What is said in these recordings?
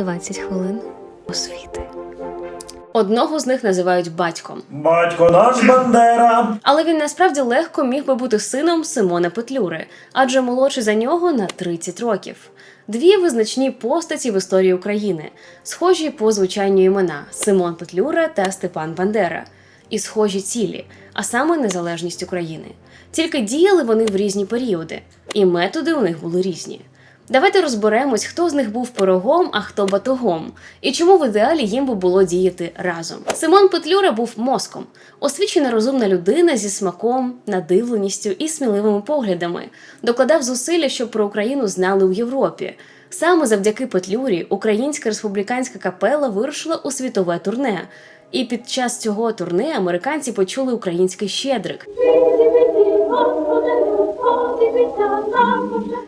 20 хвилин освіти. Одного з них називають батьком, Батько наш Бандера. але він насправді легко міг би бути сином Симона Петлюри, адже молодший за нього на 30 років. Дві визначні постаті в історії України, схожі по звучанню імена Симон Петлюра та Степан Бандера, і схожі цілі, а саме незалежність України. Тільки діяли вони в різні періоди, і методи у них були різні. Давайте розберемось, хто з них був пирогом, а хто батогом, і чому в ідеалі їм би було діяти разом. Симон Петлюра був мозком, освічена розумна людина зі смаком, надивленістю і сміливими поглядами, докладав зусилля, щоб про Україну знали у Європі. Саме завдяки Петлюрі Українська республіканська капела вирушила у світове турне. І під час цього турне американці почули український щедрик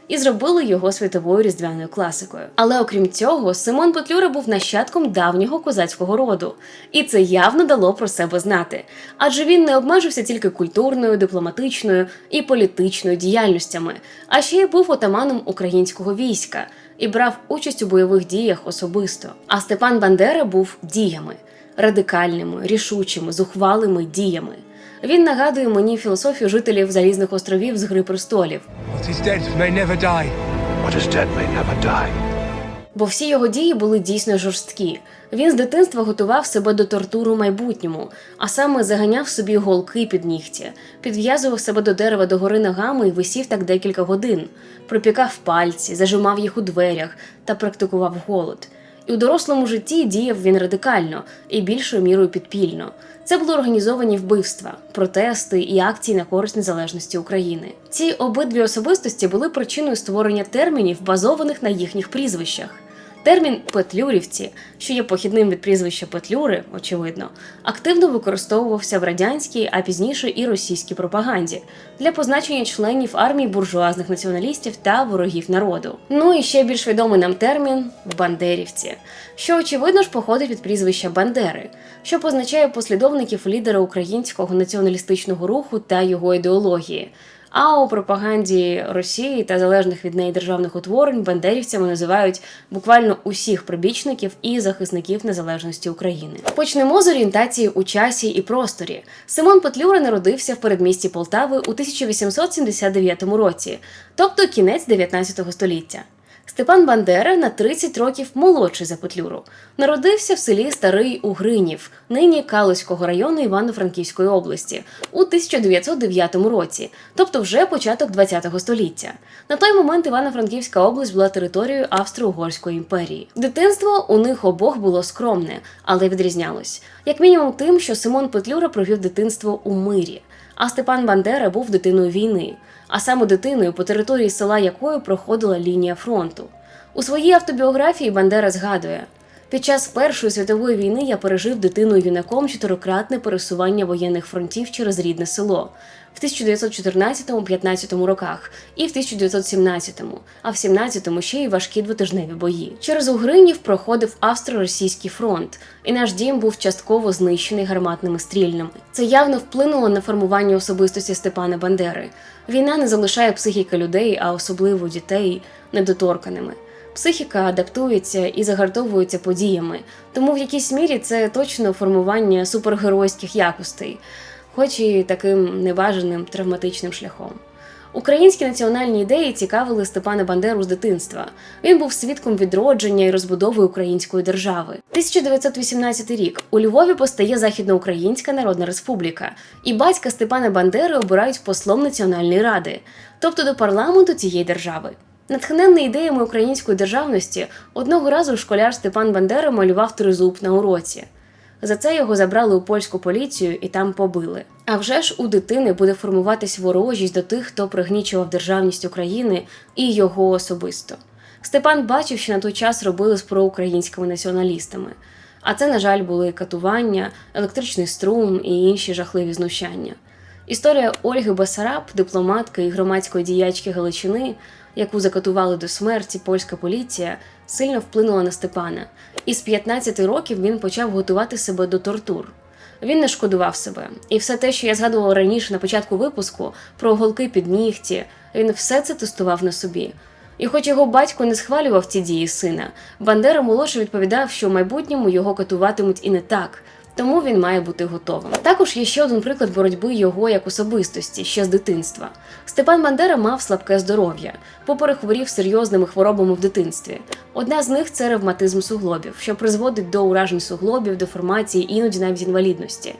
і зробили його світовою різдвяною класикою. Але окрім цього, Симон Петлюра був нащадком давнього козацького роду, і це явно дало про себе знати. Адже він не обмежився тільки культурною, дипломатичною і політичною діяльностями, а ще й був отаманом українського війська і брав участь у бойових діях особисто. А Степан Бандера був діями радикальними, рішучими, зухвалими діями. Він нагадує мені філософію жителів залізних островів з Гри престолів. Бо всі його дії були дійсно жорсткі. Він з дитинства готував себе до тортуру майбутньому, а саме заганяв собі голки під нігті, підв'язував себе до дерева догори ногами і висів так декілька годин, припікав пальці, зажимав їх у дверях та практикував голод. І у дорослому житті діяв він радикально і більшою мірою підпільно. Це були організовані вбивства, протести і акції на користь незалежності України. Ці обидві особистості були причиною створення термінів, базованих на їхніх прізвищах. Термін петлюрівці, що є похідним від прізвища Петлюри, очевидно, активно використовувався в радянській, а пізніше і російській пропаганді для позначення членів армії буржуазних націоналістів та ворогів народу. Ну і ще більш відомий нам термін бандерівці, що очевидно ж походить від прізвища Бандери, що позначає послідовників лідера українського націоналістичного руху та його ідеології. А у пропаганді Росії та залежних від неї державних утворень бандерівцями називають буквально усіх прибічників і захисників незалежності України. Почнемо з орієнтації у часі і просторі. Симон Петлюра народився в передмісті Полтави у 1879 році, тобто кінець 19 століття. Степан Бандера на 30 років молодший за Петлюру. Народився в селі Старий Угринів, нині Калузького району Івано-Франківської області, у 1909 році, тобто вже початок ХХ століття. На той момент Івано-Франківська область була територією Австро-Угорської імперії. Дитинство у них обох було скромне, але відрізнялось, як мінімум тим, що Симон Петлюра провів дитинство у мирі. А Степан Бандера був дитиною війни, а саме дитиною, по території села якої проходила лінія фронту. У своїй автобіографії Бандера згадує: під час Першої світової війни я пережив дитиною юнаком чотирикратне пересування воєнних фронтів через рідне село в 1914-15 роках і в 1917-му, а в 17-му ще й важкі двотижневі бої. Через Угринів проходив австро-російський фронт, і наш дім був частково знищений гарматними стрільними. Це явно вплинуло на формування особистості Степана Бандери. Війна не залишає психіка людей, а особливо дітей, недоторканими. Психіка адаптується і загартовується подіями, тому в якійсь мірі це точно формування супергеройських якостей, хоч і таким небажаним травматичним шляхом. Українські національні ідеї цікавили Степана Бандеру з дитинства. Він був свідком відродження і розбудови української держави. 1918 рік у Львові постає Західноукраїнська Народна Республіка, і батька Степана Бандери обирають послом Національної ради, тобто до парламенту цієї держави. Натхненний ідеями української державності, одного разу школяр Степан Бандера малював тризуб на уроці. За це його забрали у польську поліцію і там побили. А вже ж у дитини буде формуватись ворожість до тих, хто пригнічував державність України і його особисто. Степан бачив, що на той час робили з проукраїнськими націоналістами. А це, на жаль, були катування, електричний струм і інші жахливі знущання. Історія Ольги Басараб, дипломатки і громадської діячки Галичини, яку закатували до смерті польська поліція, сильно вплинула на Степана. І з 15 років він почав готувати себе до тортур. Він не шкодував себе, і все те, що я згадувала раніше на початку випуску про голки під нігті, він все це тестував на собі. І хоч його батько не схвалював ці дії сина, Бандера молодше відповідав, що в майбутньому його катуватимуть і не так. Тому він має бути готовим. Також є ще один приклад боротьби його як особистості ще з дитинства. Степан Бандера мав слабке здоров'я, поперехворів серйозними хворобами в дитинстві. Одна з них це ревматизм суглобів, що призводить до уражень суглобів, деформації, іноді навіть інвалідності.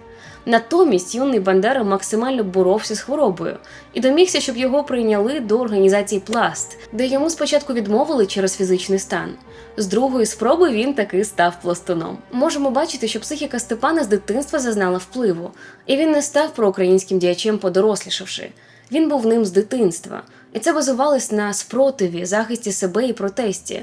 Натомість юний Бандера максимально боровся з хворобою і домігся, щоб його прийняли до організації Пласт, де йому спочатку відмовили через фізичний стан. З другої спроби він таки став пластуном. Можемо бачити, що психіка Степана з дитинства зазнала впливу, і він не став проукраїнським діячем, подорослішавши. Він був ним з дитинства, і це базувалось на спротиві, захисті себе і протесті.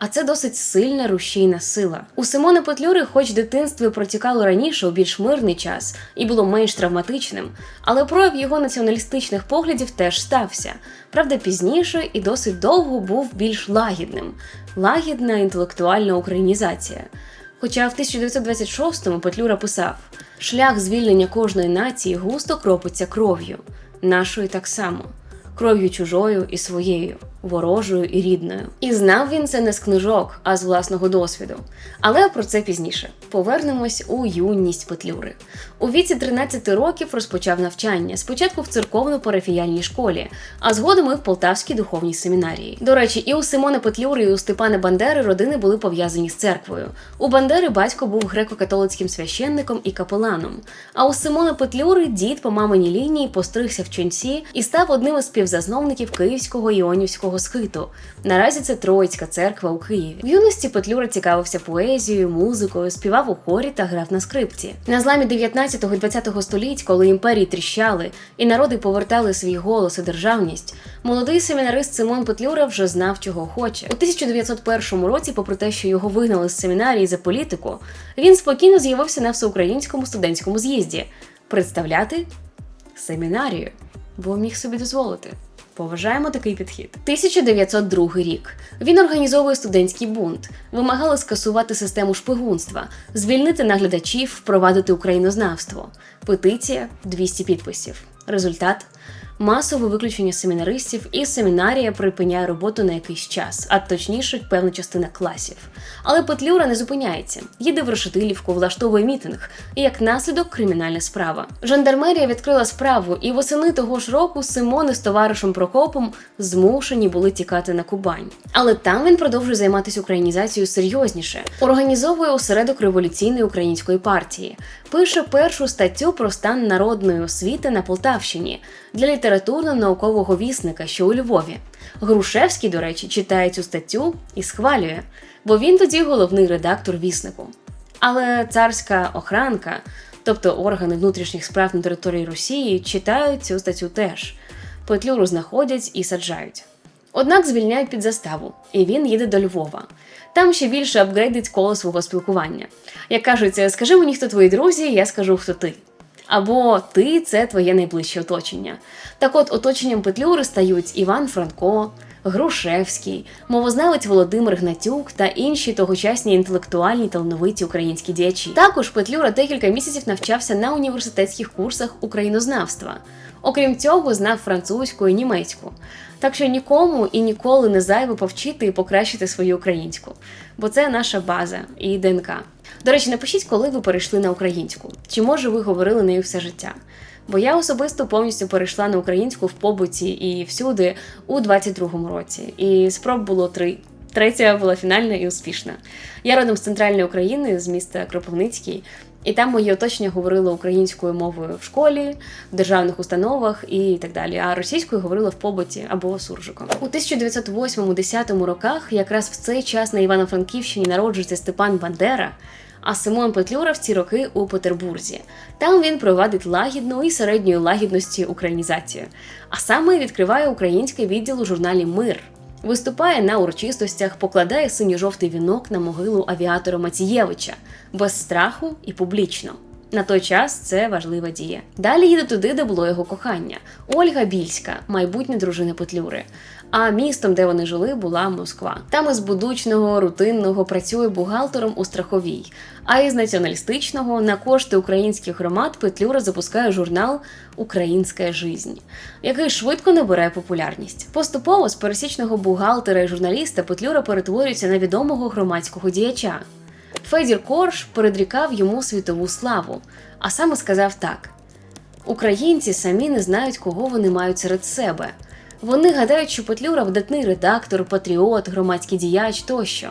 А це досить сильна рушійна сила. У Симона Петлюри, хоч дитинство протікало раніше у більш мирний час і було менш травматичним, але прояв його націоналістичних поглядів теж стався. Правда, пізніше і досить довго був більш лагідним лагідна інтелектуальна українізація. Хоча в 1926-му Петлюра писав: шлях звільнення кожної нації густо кропиться кров'ю, нашою так само, кров'ю чужою і своєю, ворожою і рідною. І знав він це не з книжок, а з власного досвіду. Але про це пізніше. Повернемось у юність Петлюри. У віці 13 років розпочав навчання спочатку в церковно-парафіяльній школі, а згодом і в Полтавській духовній семінарії. До речі, і у Симона Петлюри, і у Степана Бандери родини були пов'язані з церквою. У Бандери батько був греко-католицьким священником і капеланом. А у Симона Петлюри дід по маминій лінії постригся в ченці і став одним із співзасновників Київського іонівського схиту. Наразі це Троїцька церква у Києві. В юності Петлюра цікавився поезією, музикою, співав у хорі та грав на скрипці. На зламі 19 і 20 століть, коли імперії тріщали і народи повертали свій голос і державність, молодий семінарист Симон Петлюра вже знав, чого хоче. У 1901 році, попри те, що його вигнали з семінарії за політику, він спокійно з'явився на всеукраїнському студентському з'їзді представляти семінарію, бо міг собі дозволити. Поважаємо такий підхід. 1902 рік. Він організовує студентський бунт, вимагали скасувати систему шпигунства, звільнити наглядачів, впровадити українознавство. Петиція 200 підписів. Результат масове виключення семінаристів, і семінарія припиняє роботу на якийсь час, а точніше, певна частина класів. Але Петлюра не зупиняється, їде в Решетилівку, влаштовує мітинг, і як наслідок кримінальна справа. Жандармерія відкрила справу, і восени того ж року Симони з товаришем Прокопом змушені були тікати на Кубань. Але там він продовжує займатися українізацією серйозніше, організовує осередок революційної української партії, пише першу статтю про стан народної освіти на Полтавщині для літературно-наукового вісника, що у Львові. Грушевський, до речі, читає цю статтю і схвалює, бо він тоді головний редактор віснику. Але царська охранка, тобто органи внутрішніх справ на території Росії, читають цю статтю теж. Петлюру знаходять і саджають. Однак звільняють під заставу, і він їде до Львова. Там ще більше апгрейдить коло свого спілкування. Як кажуть, скажи мені, хто твої друзі, я скажу, хто ти. Або ти це твоє найближче оточення. Так от оточенням Петлюри стають Іван Франко, Грушевський, мовознавець Володимир Гнатюк та інші тогочасні інтелектуальні талановиті українські діячі. Також Петлюра декілька місяців навчався на університетських курсах українознавства. Окрім цього, знав французьку і німецьку. Так що нікому і ніколи не зайво повчити і покращити свою українську, бо це наша база і ДНК. До речі, напишіть, коли ви перейшли на українську, чи може ви говорили нею все життя. Бо я особисто повністю перейшла на українську в побуті і всюди у 22-му році. І спроб було три. Третя була фінальна і успішна. Я родом з центральної України, з міста Кропивницький, і там моє оточення говорило українською мовою в школі, в державних установах і так далі. А російською говорила в побуті або суржиком. У 1908-10 роках, якраз в цей час на Івано-Франківщині народжується Степан Бандера. А Симон Петлюра в ці роки у Петербурзі. Там він провадить лагідну і середньої лагідності українізацію, а саме відкриває український відділ у журналі Мир. Виступає на урочистостях, покладає синьо-жовтий вінок на могилу авіатора Мацієвича без страху і публічно. На той час це важлива дія. Далі їде туди, де було його кохання. Ольга Більська, майбутня дружина Петлюри. А містом, де вони жили, була Москва. Там із будучного, рутинного працює бухгалтером у страховій. А із націоналістичного на кошти українських громад Петлюра запускає журнал Українська жизнь, який швидко набирає популярність. Поступово з пересічного бухгалтера і журналіста Петлюра перетворюється на відомого громадського діяча. Федір Корж передрікав йому світову славу, а саме сказав так: Українці самі не знають, кого вони мають серед себе. Вони гадають, що Петлюра видатний редактор, патріот, громадський діяч тощо.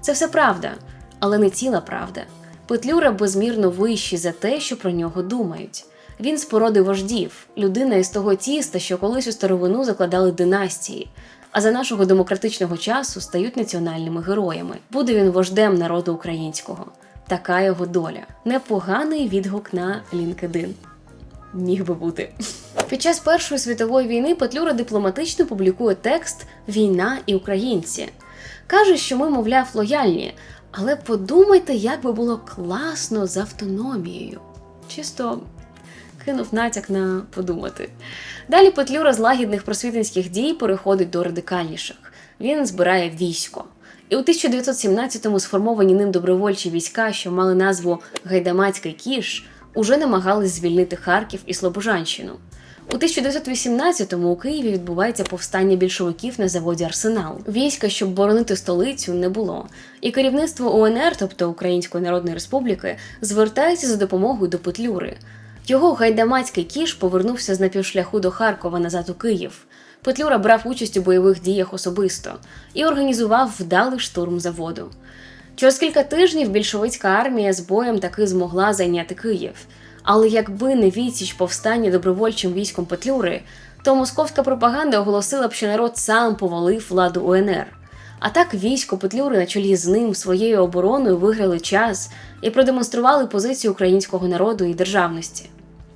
Це все правда, але не ціла правда. Петлюра безмірно вищий за те, що про нього думають. Він з породи вождів, людина із того тіста, що колись у старовину закладали династії, а за нашого демократичного часу стають національними героями. Буде він вождем народу українського. Така його доля. Непоганий відгук на LinkedIn. Міг би бути. Під час Першої світової війни Петлюра дипломатично публікує текст Війна і українці. Каже, що ми, мовляв, лояльні, але подумайте, як би було класно з автономією. Чисто кинув натяк на подумати. Далі Петлюра з лагідних просвітницьких дій переходить до радикальніших. Він збирає військо. І у 1917-му сформовані ним добровольчі війська, що мали назву Гайдамацький кіш, уже намагались звільнити Харків і Слобожанщину. У 1918-му у Києві відбувається повстання більшовиків на заводі Арсенал. Війська, щоб боронити столицю, не було. І керівництво УНР, тобто Української Народної Республіки, звертається за допомогою до Петлюри. Його гайдамацький кіш повернувся з напівшляху до Харкова назад у Київ. Петлюра брав участь у бойових діях особисто і організував вдалий штурм заводу. Через кілька тижнів більшовицька армія з боєм таки змогла зайняти Київ. Але якби не відсіч повстання добровольчим військом Петлюри, то московська пропаганда оголосила б, що народ сам повалив владу УНР. А так військо Петлюри на чолі з ним своєю обороною виграли час і продемонстрували позицію українського народу і державності.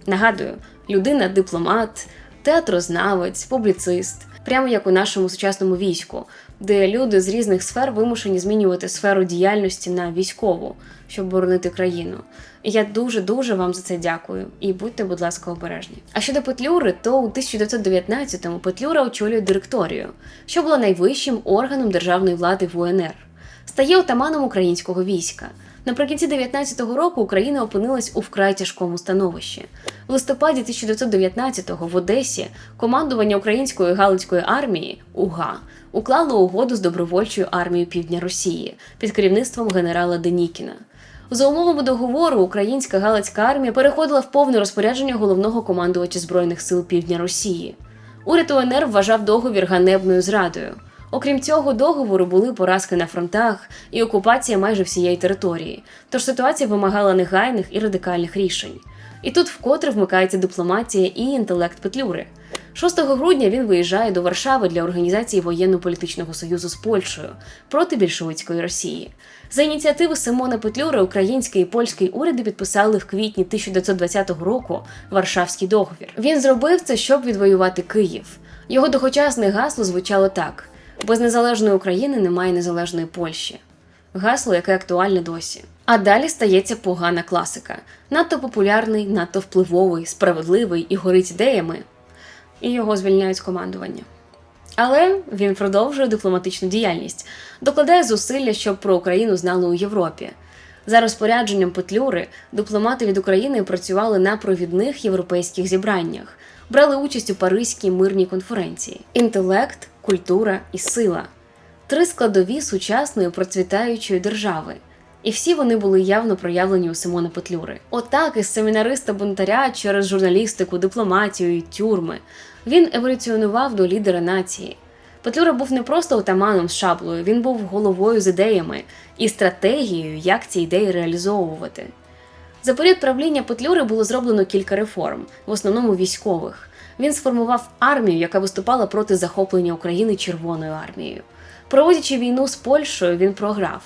Нагадую, людина дипломат, театрознавець, публіцист, прямо як у нашому сучасному війську, де люди з різних сфер вимушені змінювати сферу діяльності на військову, щоб боронити країну. І я дуже дуже вам за це дякую. І будьте, будь ласка, обережні. А щодо Петлюри, то у 1919-му Петлюра очолює директорію, що була найвищим органом державної влади в УНР. Стає отаманом українського війська. Наприкінці 19-го року Україна опинилась у вкрай тяжкому становищі. В листопаді 1919-го в Одесі командування української Галицької армії УГА уклало угоду з добровольчою армією Півдня Росії під керівництвом генерала Денікіна. За умовами договору українська Галицька армія переходила в повне розпорядження головного командувача збройних сил Півдня Росії. Уряд УНР вважав договір ганебною зрадою. Окрім цього, договору були поразки на фронтах і окупація майже всієї території. Тож ситуація вимагала негайних і радикальних рішень. І тут вкотре вмикається дипломатія і інтелект Петлюри. 6 грудня він виїжджає до Варшави для організації воєнно-політичного союзу з Польщею проти більшовицької Росії. За ініціативи Симона Петлюри український і польський уряди підписали в квітні 1920 року Варшавський договір. Він зробив це, щоб відвоювати Київ. Його дохочасне гасло звучало так: без незалежної України немає незалежної Польщі. Гасло, яке актуальне досі. А далі стається погана класика: надто популярний, надто впливовий, справедливий і горить ідеями, і його звільняють з командування. Але він продовжує дипломатичну діяльність, докладає зусилля, щоб про Україну знали у Європі. За розпорядженням Петлюри дипломати від України працювали на провідних європейських зібраннях, брали участь у Паризькій мирній конференції: інтелект, культура і сила три складові сучасної процвітаючої держави. І всі вони були явно проявлені у Симона Петлюри. Отак із семінариста бунтаря через журналістику, дипломатію тюрми він еволюціонував до лідера нації. Петлюра був не просто отаманом з шаблею, він був головою з ідеями і стратегією, як ці ідеї реалізовувати. За період правління Петлюри було зроблено кілька реформ, в основному військових. Він сформував армію, яка виступала проти захоплення України Червоною армією. Проводячи війну з Польщею, він програв.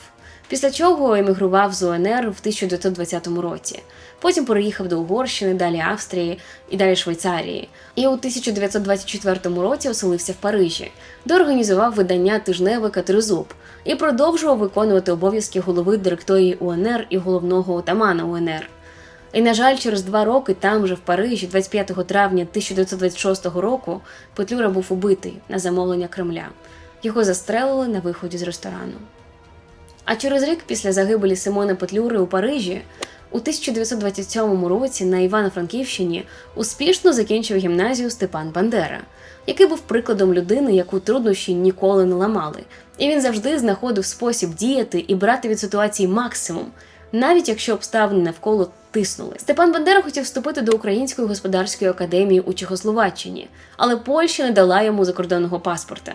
Після чого емігрував з УНР в 1920 році. Потім переїхав до Угорщини, далі Австрії і далі Швейцарії. І у 1924 році оселився в Парижі, де організував видання тижневика Тризуб і продовжував виконувати обов'язки голови директорії УНР і головного отамана УНР. І, на жаль, через два роки там же в Парижі, 25 травня 1926 року, Петлюра був убитий на замовлення Кремля. Його застрелили на виході з ресторану. А через рік після загибелі Симона Петлюри у Парижі у 1927 році на Івано-Франківщині успішно закінчив гімназію Степан Бандера, який був прикладом людини, яку труднощі ніколи не ламали, і він завжди знаходив спосіб діяти і брати від ситуації максимум, навіть якщо обставини навколо тиснули. Степан Бандера хотів вступити до Української господарської академії у Чехословаччині, але Польща не дала йому закордонного паспорта.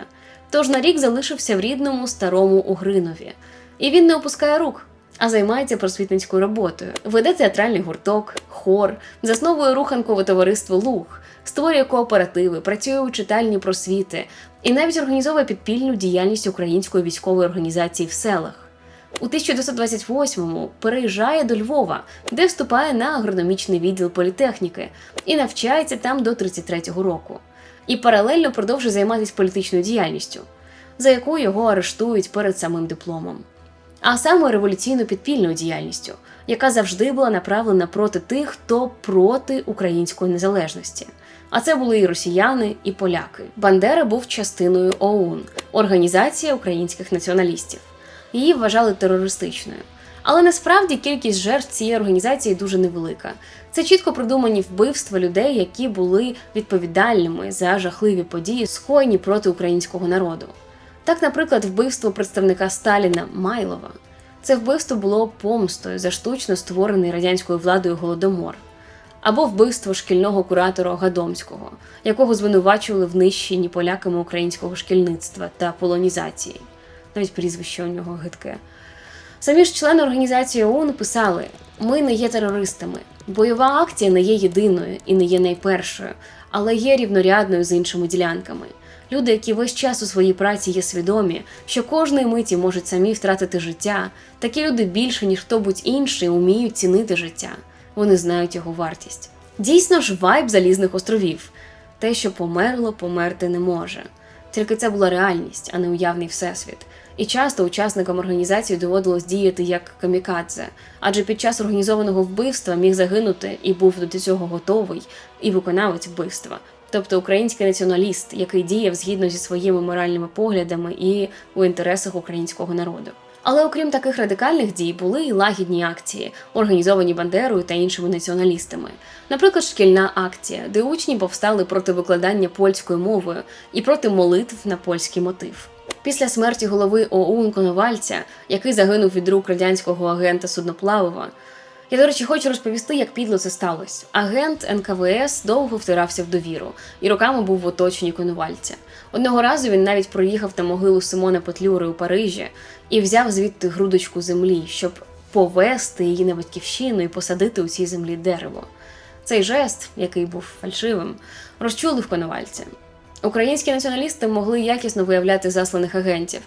Тож на рік залишився в рідному старому Угринові. І він не опускає рук, а займається просвітницькою роботою. Веде театральний гурток, хор, засновує руханкове товариство Луг, створює кооперативи, працює у читальні просвіти і навіть організовує підпільну діяльність української військової організації в селах. У 1928-му переїжджає до Львова, де вступає на агрономічний відділ політехніки і навчається там до 33-го року. І паралельно продовжує займатися політичною діяльністю, за яку його арештують перед самим дипломом. А саме революційно підпільною діяльністю, яка завжди була направлена проти тих, хто проти української незалежності. А це були і росіяни, і поляки. Бандера був частиною ОУН Організація українських націоналістів. Її вважали терористичною. Але насправді кількість жертв цієї організації дуже невелика. Це чітко продумані вбивства людей, які були відповідальними за жахливі події, скоєні проти українського народу. Так, наприклад, вбивство представника Сталіна Майлова. Це вбивство було помстою за штучно створений радянською владою голодомор, або вбивство шкільного куратора Гадомського, якого звинувачували в нищенні поляками українського шкільництва та полонізації. Навіть прізвище у нього гидке. Самі ж члени організації ОУН писали: ми не є терористами. Бойова акція не є єдиною і не є найпершою, але є рівнорядною з іншими ділянками. Люди, які весь час у своїй праці є свідомі, що кожної миті можуть самі втратити життя, такі люди більше, ніж хто будь інший, уміють цінити життя. Вони знають його вартість. Дійсно ж, вайб залізних островів. Те, що померло, померти не може. Тільки це була реальність, а не уявний всесвіт. І часто учасникам організації доводилось діяти як камікадзе, адже під час організованого вбивства міг загинути і був до цього готовий і виконавець вбивства, тобто український націоналіст, який діяв згідно зі своїми моральними поглядами і у інтересах українського народу. Але окрім таких радикальних дій, були і лагідні акції, організовані Бандерою та іншими націоналістами. Наприклад, шкільна акція, де учні повстали проти викладання польською мовою і проти молитв на польський мотив. Після смерті голови ОУН Коновальця, який загинув від рук радянського агента Судноплавова, я, до речі, хочу розповісти, як підло це сталося. Агент НКВС довго втирався в довіру і роками був в оточенні Коновальця. Одного разу він навіть проїхав на могилу Симона Петлюри у Парижі і взяв звідти грудочку землі, щоб повести її на батьківщину і посадити у цій землі дерево. Цей жест, який був фальшивим, розчулив Коновальця. Українські націоналісти могли якісно виявляти засланих агентів,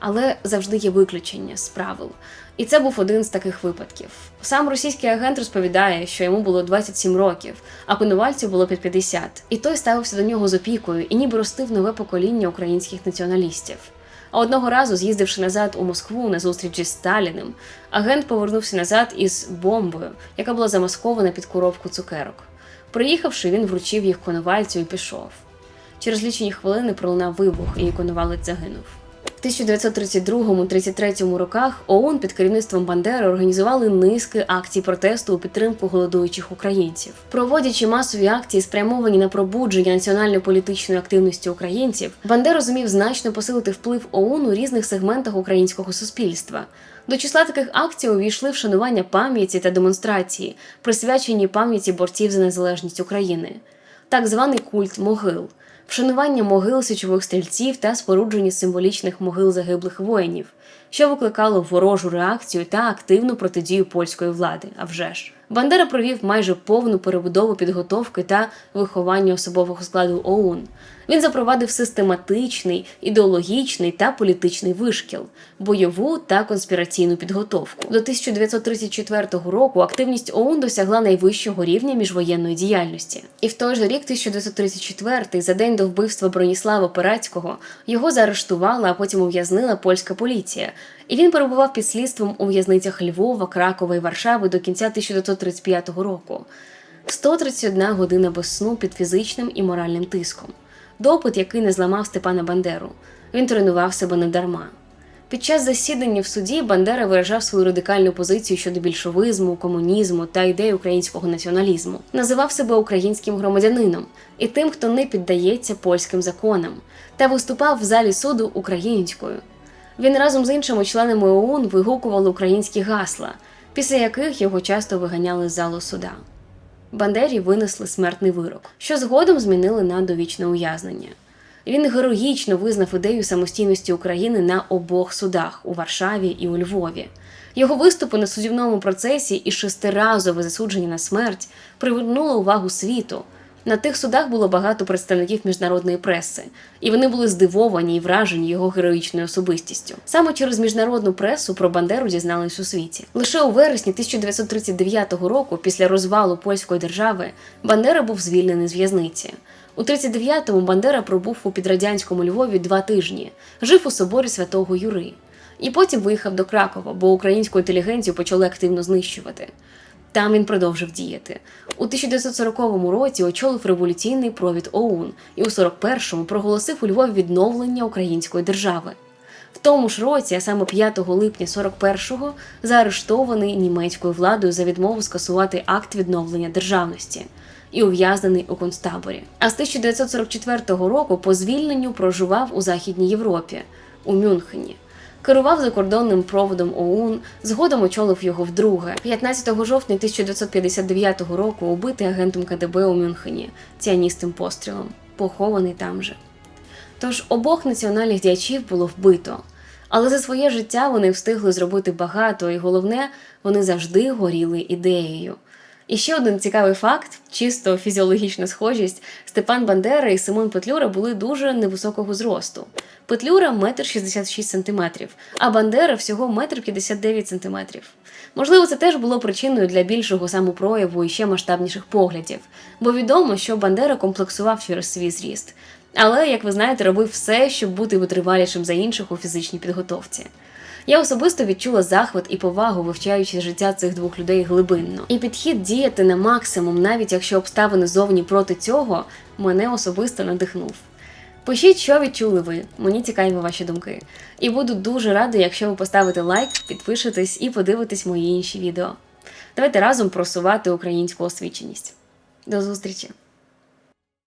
але завжди є виключення з правил. І це був один з таких випадків. Сам російський агент розповідає, що йому було 27 років, а Коновальцю було під 50. І той ставився до нього з опікою і ніби ростив нове покоління українських націоналістів. А одного разу, з'їздивши назад у Москву на зустрічі з Сталіним, агент повернувся назад із бомбою, яка була замаскована під коробку цукерок. Приїхавши, він вручив їх коновальцю і пішов. Через лічені хвилини пролунав вибух, і коновалець загинув. В 1932-33 роках ОУН під керівництвом Бандери організували низки акцій протесту у підтримку голодуючих українців, проводячи масові акції, спрямовані на пробудження національно-політичної активності українців. Бандера зумів значно посилити вплив ОУН у різних сегментах українського суспільства. До числа таких акцій увійшли вшанування пам'яті та демонстрації, присвячені пам'яті борців за незалежність України, так званий культ могил. Вшанування могил січових стрільців та спорудження символічних могил загиблих воїнів, що викликало ворожу реакцію та активну протидію польської влади. А вже ж. Бандера провів майже повну перебудову підготовки та виховання особового складу ОУН. Він запровадив систематичний, ідеологічний та політичний вишкіл, бойову та конспіраційну підготовку. До 1934 року активність ОУН досягла найвищого рівня міжвоєнної діяльності. І в той же рік, 1934, за день до вбивства Броніслава Перацького, його заарештувала, а потім ув'язнила польська поліція. І він перебував під слідством у в'язницях Львова, Кракова і Варшави до кінця 1935 року. 131 година без сну під фізичним і моральним тиском. Допит, який не зламав Степана Бандеру. Він тренував себе недарма. Під час засідання в суді Бандера виражав свою радикальну позицію щодо більшовизму, комунізму та ідей українського націоналізму. Називав себе українським громадянином і тим, хто не піддається польським законам, та виступав в залі суду українською. Він разом з іншими членами ОУН вигукували українські гасла, після яких його часто виганяли з залу суда. Бандері винесли смертний вирок, що згодом змінили на довічне ув'язнення. Він героїчно визнав ідею самостійності України на обох судах у Варшаві і у Львові. Його виступи на судівному процесі і шестиразове засудження на смерть привернули увагу світу. На тих судах було багато представників міжнародної преси, і вони були здивовані і вражені його героїчною особистістю. Саме через міжнародну пресу про Бандеру дізнались у світі. Лише у вересні 1939 року, після розвалу польської держави, Бандера був звільнений з в'язниці. У 39-му Бандера пробув у підрадянському Львові два тижні, жив у соборі святого Юри. І потім виїхав до Кракова, бо українську інтелігенцію почали активно знищувати. Там він продовжив діяти. У 1940 році очолив революційний провід ОУН і у 41-му проголосив у Львові відновлення української держави. В тому ж році, а саме 5 липня 41-го, заарештований німецькою владою за відмову скасувати акт відновлення державності і ув'язнений у концтаборі. А з 1944 року по звільненню проживав у Західній Європі, у Мюнхені. Керував закордонним проводом ОУН, згодом очолив його вдруге. 15 жовтня 1959 року убитий агентом КДБ у Мюнхені ціаністим пострілом, похований там же. Тож обох національних діячів було вбито. Але за своє життя вони встигли зробити багато, і головне, вони завжди горіли ідеєю. І ще один цікавий факт: чисто фізіологічна схожість: Степан Бандера і Симон Петлюра були дуже невисокого зросту. Петлюра метр 66 сантиметрів, а Бандера всього метр 59 сантиметрів. Можливо, це теж було причиною для більшого самопрояву і ще масштабніших поглядів, бо відомо, що Бандера комплексував через свій зріст. Але, як ви знаєте, робив все, щоб бути витривалішим за інших у фізичній підготовці. Я особисто відчула захват і повагу, вивчаючи життя цих двох людей глибинно. І підхід діяти на максимум, навіть якщо обставини зовні проти цього, мене особисто надихнув. Пишіть, що відчули ви. Мені цікаві ваші думки. І буду дуже рада, якщо ви поставите лайк, підпишетесь і подивитесь мої інші відео. Давайте разом просувати українську освіченість. До зустрічі!